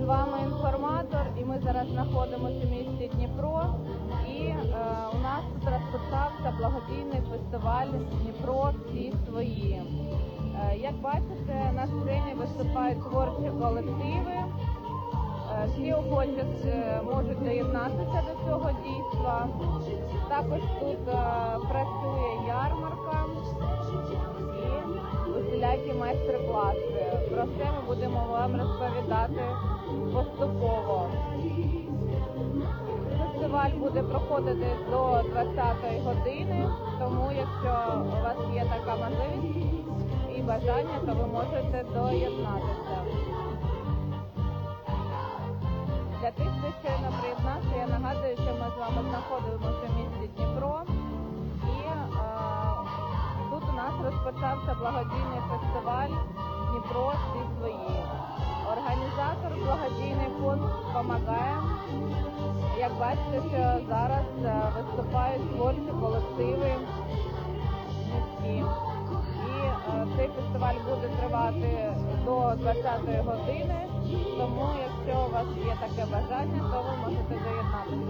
з вами інформатор, і ми зараз знаходимося в місті Дніпро. І е, у нас тут розпочався благодійний фестиваль Дніпро всі свої. Е, як бачите, на сцені виступають творчі колективи. Е, Всі охочі е, можуть доєднатися до цього дійства. Також тут е, працює ярмарка і усілякі майстер-класи. Про це ми будемо вам розповідати поступово. Фестиваль буде проходити до 20-ї години, тому якщо у вас є така можливість і бажання, то ви можете доєднатися. Для тих, хто не приєднався, я нагадую, що ми з вами знаходимося в місті Дніпро. І е, тут у нас розпочався благодійний фестиваль Дніпро всі свої. Організатор благодійний фонд «Помагає». Як бачите, що зараз е, виступають творчі колективи міські. І е, цей фестиваль буде тривати до 20-ї години. Тому, якщо у вас є таке бажання, то ви можете доєднатися.